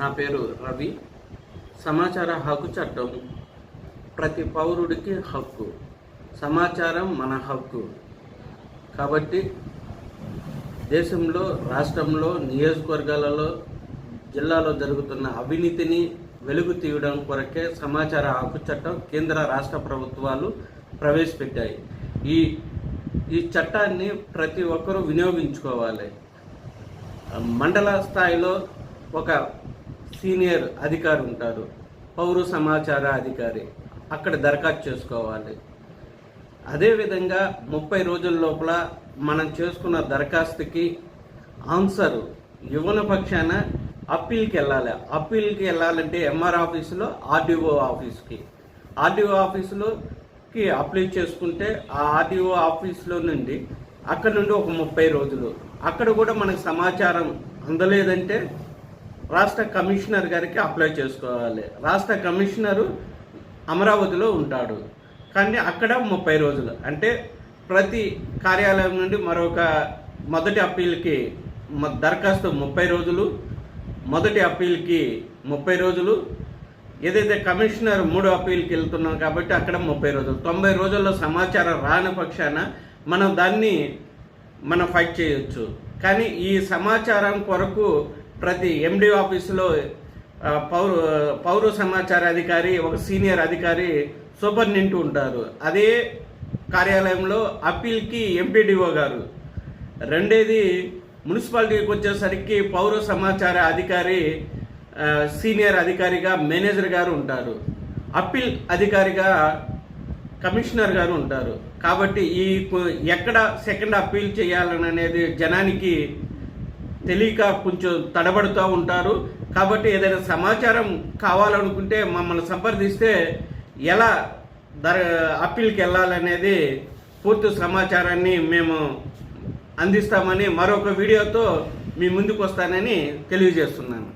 నా పేరు రవి. సమాచార హక్కు చట్టం. ప్రతి పౌరుడికి హక్కు. సమాచారం మన హక్కు. కాబట్టి దేశంలో రాష్ట్రంలో నియోజకవర్గాలలో జిల్లాలో జరుగుతున్న అవినీతిని వెలుగు తీయడం కొరకే సమాచార హక్కు చట్టం కేంద్ర రాష్ట్ర ప్రభుత్వాలు ప్రవేశపెట్టాయి. ఈ ఈ చట్టాన్ని ప్రతి ఒక్కరూ వినియోగించుకోవాలి. మండల స్థాయిలో ఒక సీనియర్ అధికారి ఉంటారు పౌర సమాచార అధికారి అక్కడ దరఖాస్తు చేసుకోవాలి. అదేవిధంగా ముప్పై రోజుల లోపల మనం చేసుకున్న దరఖాస్తుకి ఆన్సర్ యువన పక్షాన అప్పీల్కి వెళ్ళాలి అప్పీల్కి వెళ్ళాలంటే ఎంఆర్ ఆఫీసులో ఆర్డీఓ ఆఫీస్కి. ఆర్డీఓ ఆఫీసులోకి అప్లై చేసుకుంటే ఆ ఆర్డీఓ ఆఫీస్లో నుండి అక్కడ నుండి ఒక ముప్పై రోజులు. అక్కడ కూడా మనకు సమాచారం అందలేదంటే రాష్ట్ర కమిషనర్ గారికి అప్లై చేసుకోవాలి. రాష్ట్ర కమిషనరు అమరావతిలో ఉంటాడు. కానీ అక్కడ ముప్పై రోజులు. అంటే ప్రతి కార్యాలయం నుండి మరొక మొదటి అప్పీల్కి దరఖాస్తు ముప్పై రోజులు మొదటి అప్పీల్కి ముప్పై రోజులు. ఏదైతే కమిషనర్ మూడో అప్పీల్కి వెళ్తున్నాం కాబట్టి అక్కడ ముప్పై రోజులు. తొంభై రోజుల్లో సమాచారం రాని పక్షాన మనం దాన్ని మనం ఫైట్ చేయొచ్చు. కానీ ఈ సమాచారం కొరకు ప్రతి ఎండి ఆఫీసులో పౌర పౌర సమాచార అధికారి ఒక సీనియర్ అధికారి సూపరింటెండెంట్ ఉంటారు. అదే కార్యాలయంలో అప్పీల్కి ఎంపీడీఓ గారు. రెండేది మున్సిపాలిటీకి వచ్చేసరికి పౌర సమాచార అధికారి సీనియర్ అధికారిగా మేనేజర్ గారు ఉంటారు. అప్పీల్ అధికారిగా కమిషనర్ గారు ఉంటారు. కాబట్టి ఈ ఎక్కడ సెకండ్ అప్పీల్ చేయాలని అనేది జనానికి తెలియక కొంచెం తడబడుతూ ఉంటారు. కాబట్టి ఏదైనా సమాచారం కావాలనుకుంటే మమ్మల్ని సంప్రదిస్తే ఎలా దర అప్పీల్కి వెళ్ళాలనేది పూర్తి సమాచారాన్ని మేము అందిస్తామని మరొక వీడియోతో మీ ముందుకు వస్తానని తెలియజేస్తున్నాను.